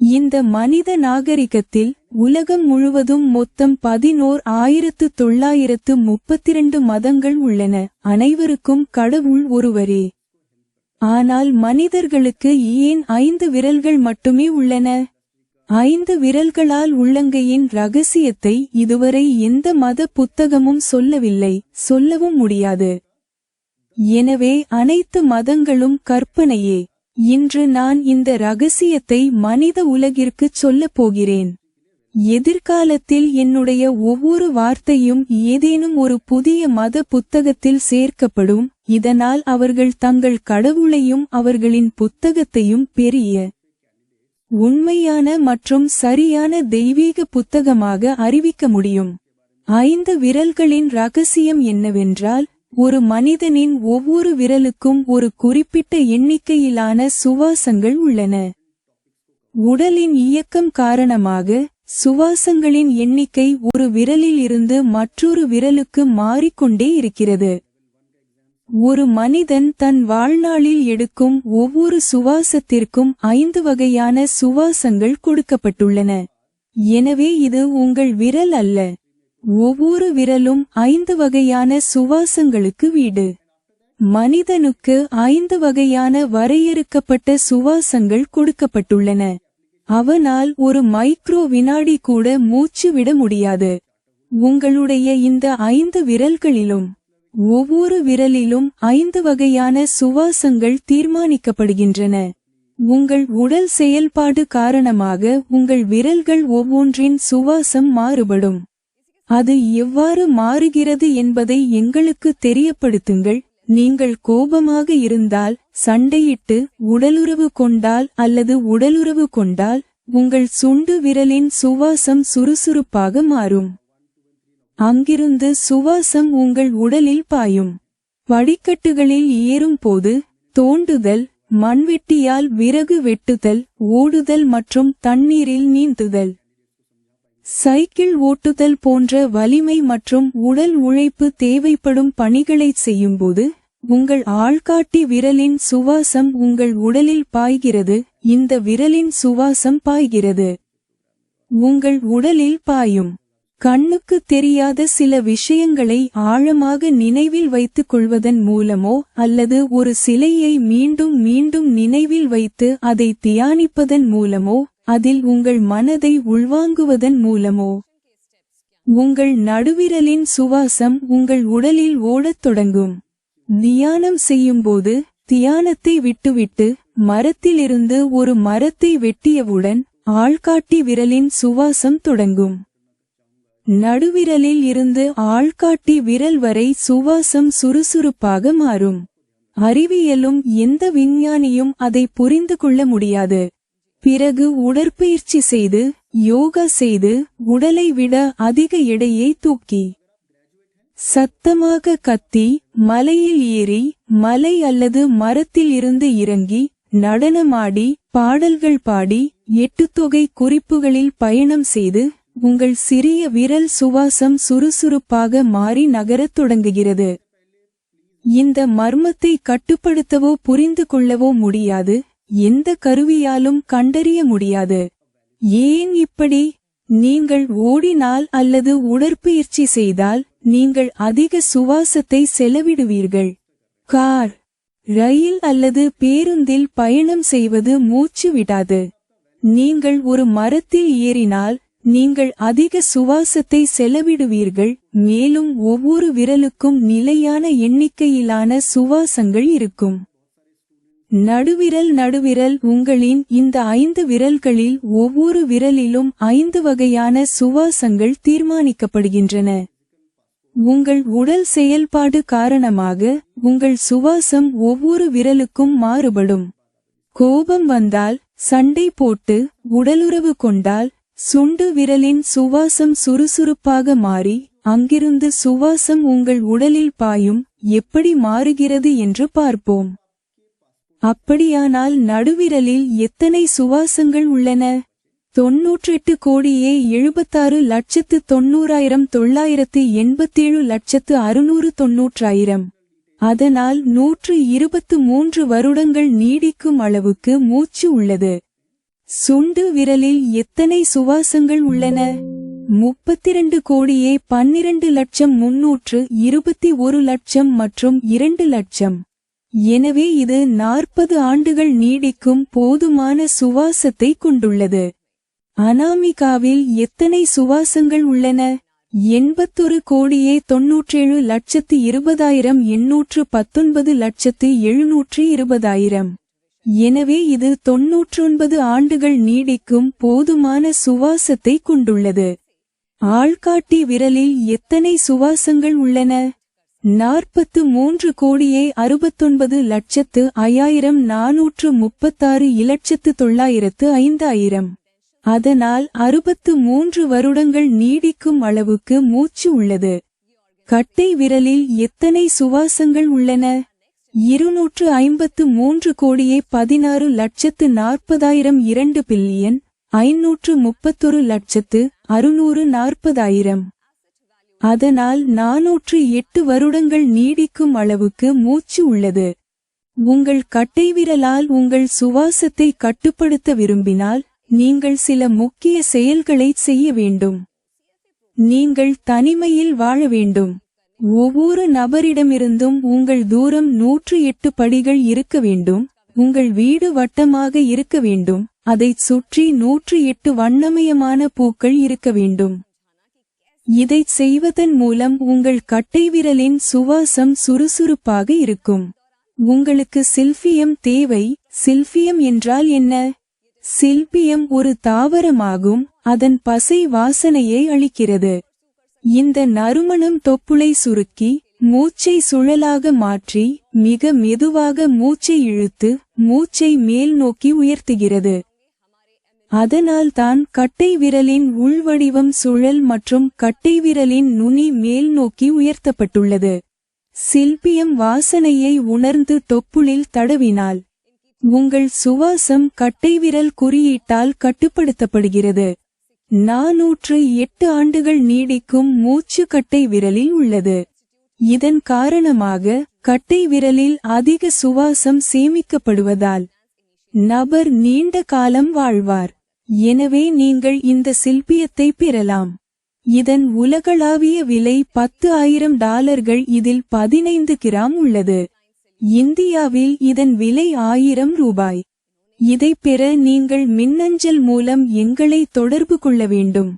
இந்த மனித நாகரிகத்தில் உலகம் முழுவதும் மொத்தம் பதினோர் ஆயிரத்து தொள்ளாயிரத்து முப்பத்திரண்டு மதங்கள் உள்ளன. அனைவருக்கும் கடவுள் ஒருவரே. ஆனால் மனிதர்களுக்கு ஏன் ஐந்து விரல்கள் மட்டுமே உள்ளன? ஐந்து விரல்களால் உள்ளங்கையின் ரகசியத்தை இதுவரை எந்த மத புத்தகமும் சொல்லவில்லை சொல்லவும் முடியாது. எனவே அனைத்து மதங்களும் கற்பனையே. இன்று நான் இந்த ரகசியத்தை மனித உலகிற்குச் சொல்லப் போகிறேன். எதிர்காலத்தில் என்னுடைய ஒவ்வொரு வார்த்தையும் ஏதேனும் ஒரு புதிய மத புத்தகத்தில் சேர்க்கப்படும் இதனால் அவர்கள் தங்கள் கடவுளையும் அவர்களின் புத்தகத்தையும் பெரிய உண்மையான மற்றும் சரியான தெய்வீக புத்தகமாக அறிவிக்க முடியும். ஐந்து விரல்களின் ரகசியம் என்னவென்றால் ஒரு மனிதனின் ஒவ்வொரு விரலுக்கும் ஒரு குறிப்பிட்ட எண்ணிக்கையிலான சுவாசங்கள் உள்ளன. உடலின் இயக்கம் காரணமாக சுவாசங்களின் எண்ணிக்கை ஒரு விரலில் இருந்து மற்றொரு விரலுக்கு மாறிக்கொண்டே இருக்கிறது. ஒரு மனிதன் தன் வாழ்நாளில் எடுக்கும் ஒவ்வொரு சுவாசத்திற்கும் ஐந்து வகையான சுவாசங்கள் கொடுக்கப்பட்டுள்ளன. எனவே இது உங்கள் விரல் அல்ல. ஒவ்வொரு விரலும் ஐந்து வகையான சுவாசங்களுக்கு வீடு. மனிதனுக்கு ஐந்து வகையான வரையறுக்கப்பட்ட சுவாசங்கள் கொடுக்கப்பட்டுள்ளன. அவனால் ஒரு மைக்ரோ வினாடி கூட மூச்சு விட முடியாது. உங்களுடைய இந்த ஐந்து விரல்களிலும் ஒவ்வொரு விரலிலும் ஐந்து வகையான சுவாசங்கள் தீர்மானிக்கப்படுகின்றன. உங்கள் உடல் செயல்பாடு காரணமாக உங்கள் விரல்கள் ஒவ்வொன்றின் சுவாசம் மாறுபடும். அது எவ்வாறு மாறுகிறது என்பதை எங்களுக்கு தெரியப்படுத்துங்கள். நீங்கள் கோபமாக இருந்தால் சண்டையிட்டு உடலுறவு கொண்டால் அல்லது உடலுறவு கொண்டால் உங்கள் சுண்டு விரலின் சுவாசம் சுறுசுறுப்பாக மாறும். அங்கிருந்து சுவாசம் உங்கள் உடலில் பாயும். படிக்கட்டுகளில் ஏறும்போது தோண்டுதல் மண்வெட்டியால் விறகு வெட்டுதல் ஓடுதல் மற்றும் தண்ணீரில் நீந்துதல். சைக்கிள் ஓட்டுதல் போன்ற வலிமை மற்றும் உடல் உழைப்பு தேவைப்படும் பணிகளைச் செய்யும்போது உங்கள் ஆள்காட்டி விரலின் சுவாசம் உங்கள் உடலில் பாய்கிறது. இந்த விரலின் சுவாசம் பாய்கிறது. உங்கள் உடலில் பாயும். கண்ணுக்கு தெரியாத சில விஷயங்களை ஆழமாக நினைவில் வைத்துக் கொள்வதன் மூலமோ அல்லது ஒரு சிலையை மீண்டும் மீண்டும் நினைவில் வைத்து அதை தியானிப்பதன் மூலமோ அதில் உங்கள் மனதை உள்வாங்குவதன் மூலமோ? உங்கள் நடுவிரலின் சுவாசம் உங்கள் உடலில் ஓடத் தொடங்கும். தியானம் செய்யும்போது தியானத்தை விட்டுவிட்டு மரத்திலிருந்து ஒரு மரத்தை வெட்டியவுடன் ஆள்காட்டி விரலின் சுவாசம் தொடங்கும். நடுவிரலில் இருந்து ஆள்காட்டி விரல் வரை சுவாசம் சுறுசுறுப்பாக மாறும். அறிவியலும் எந்த விஞ்ஞானியும் அதை புரிந்து கொள்ள முடியாது. பிறகு உடற்பயிற்சி செய்து யோகா செய்து உடலை விட அதிக எடையை தூக்கி. சத்தமாக கத்தி மலையில் ஏறி மலை அல்லது மரத்தில் இருந்து இறங்கி நடனமாடி பாடல்கள் பாடி எட்டுத்தொகை குறிப்புகளில் பயணம் செய்து உங்கள் சிறிய விரல் சுவாசம் சுறுசுறுப்பாக மாறி நகரத் தொடங்குகிறது. இந்த மர்மத்தை கட்டுப்படுத்தவோ புரிந்து கொள்ளவோ முடியாது. எந்த கருவியாலும் கண்டறிய முடியாது. ஏன் இப்படி? நீங்கள் ஓடினால் அல்லது உடற்பயிற்சி செய்தால் நீங்கள் அதிக சுவாசத்தை செலவிடுவீர்கள். கார் ரயில் அல்லது பேருந்தில் பயணம் செய்வது மூச்சு விடாது. நீங்கள் ஒரு மரத்தில் ஏறினால் நீங்கள் அதிக சுவாசத்தை செலவிடுவீர்கள் மேலும் ஒவ்வொரு விரலுக்கும் நிலையான எண்ணிக்கையிலான சுவாசங்கள் இருக்கும். நடுவிரல் நடுவிரல் உங்களின் இந்த ஐந்து விரல்களில் ஒவ்வொரு விரலிலும் ஐந்து வகையான சுவாசங்கள் தீர்மானிக்கப்படுகின்றன. உங்கள் உடல் செயல்பாடு காரணமாக உங்கள் சுவாசம் ஒவ்வொரு விரலுக்கும் மாறுபடும். கோபம் வந்தால் சண்டை போட்டு உடலுறவு கொண்டால் சுண்டு விரலின் சுவாசம் சுறுசுறுப்பாக மாறி அங்கிருந்து சுவாசம் உங்கள் உடலில் பாயும் எப்படி மாறுகிறது என்று பார்ப்போம். அப்படியானால் நடுவிரலில் எத்தனை சுவாசங்கள் உள்ளன? தொன்னூற்றெட்டு கோடியே எழுபத்தாறு லட்சத்து தொன்னூறாயிரம் தொள்ளாயிரத்து எண்பத்தேழு லட்சத்து அறுநூறு தொன்னூற்றாயிரம். அதனால் நூற்று இருபத்து மூன்று வருடங்கள் நீடிக்கும் அளவுக்கு மூச்சு உள்ளது. சுண்டு விரலில் எத்தனை சுவாசங்கள் உள்ளன? முப்பத்திரண்டு கோடியே பன்னிரண்டு லட்சம் முன்னூற்று இருபத்தி ஒரு லட்சம் மற்றும் இரண்டு லட்சம். எனவே இது நாற்பது ஆண்டுகள் நீடிக்கும் போதுமான சுவாசத்தை கொண்டுள்ளது. அனாமிகாவில் எத்தனை சுவாசங்கள் உள்ளன? எண்பத்தொரு கோடியே தொன்னூற்றேழு லட்சத்து இருபதாயிரம் எண்ணூற்று பத்தொன்பது லட்சத்து எழுநூற்று இருபதாயிரம். எனவே இது தொன்னூற்றொன்பது ஆண்டுகள் நீடிக்கும் போதுமான சுவாசத்தை கொண்டுள்ளது. ஆள்காட்டி விரலில் எத்தனை சுவாசங்கள் உள்ளன? நாற்பத்து மூன்று கோடியே அறுபத்தொன்பது லட்சத்து ஐயாயிரம் நாநூற்று முப்பத்தாறு இலட்சத்து தொள்ளாயிரத்து ஐந்தாயிரம். அதனால் அறுபத்து மூன்று வருடங்கள் நீடிக்கும் அளவுக்கு மூச்சு உள்ளது. கட்டை விரலில் எத்தனை சுவாசங்கள் உள்ளன? இருநூற்று ஐம்பத்து மூன்று கோடியே பதினாறு லட்சத்து நாற்பதாயிரம் இரண்டு பில்லியன் ஐநூற்று முப்பத்தொரு லட்சத்து அறுநூறு நாற்பதாயிரம். அதனால் நாநூற்று எட்டு வருடங்கள் நீடிக்கும் அளவுக்கு மூச்சு உள்ளது. உங்கள் கட்டைவிரலால் உங்கள் சுவாசத்தை கட்டுப்படுத்த விரும்பினால் நீங்கள் சில முக்கிய செயல்களைச் செய்ய வேண்டும். நீங்கள் தனிமையில் வாழ வேண்டும். ஒவ்வொரு நபரிடமிருந்தும் உங்கள் தூரம் நூற்று எட்டு படிகள் இருக்க வேண்டும். உங்கள் வீடு வட்டமாக இருக்க வேண்டும். அதைச் சுற்றி நூற்று எட்டு வண்ணமயமான பூக்கள் இருக்க வேண்டும். இதைச் செய்வதன் மூலம் உங்கள் கட்டைவிரலின் சுவாசம் சுறுசுறுப்பாக இருக்கும். உங்களுக்கு சில்பியம் தேவை. சில்பியம் என்றால் என்ன? சில்பியம் ஒரு தாவரமாகும் அதன் பசை வாசனையை அளிக்கிறது. இந்த நறுமணம் தொப்புளை சுருக்கி மூச்சை சுழலாக மாற்றி மிக மெதுவாக மூச்சை இழுத்து மூச்சை மேல் நோக்கி உயர்த்துகிறது. அதனால்தான் கட்டை விரலின் உள்வடிவம் சுழல் மற்றும் கட்டை விரலின் நுனி மேல் நோக்கி உயர்த்தப்பட்டுள்ளது. சில்பியம் வாசனையை உணர்ந்து தொப்புளில் தடவினால் உங்கள் சுவாசம் கட்டைவிரல் குறியீட்டால் கட்டுப்படுத்தப்படுகிறது. நாநூற்று எட்டு ஆண்டுகள் நீடிக்கும் மூச்சு கட்டை விரலில் உள்ளது. இதன் காரணமாக கட்டை விரலில் அதிக சுவாசம் சேமிக்கப்படுவதால் நபர் நீண்ட காலம் வாழ்வார். எனவே நீங்கள் இந்த சில்பியத்தை பெறலாம். இதன் உலகளாவிய விலை பத்து ஆயிரம் டாலர்கள் இதில் பதினைந்து கிராம் உள்ளது. இந்தியாவில் இதன் விலை ஆயிரம் ரூபாய். இதைப் பெற நீங்கள் மின்னஞ்சல் மூலம் எங்களை தொடர்பு கொள்ள வேண்டும்.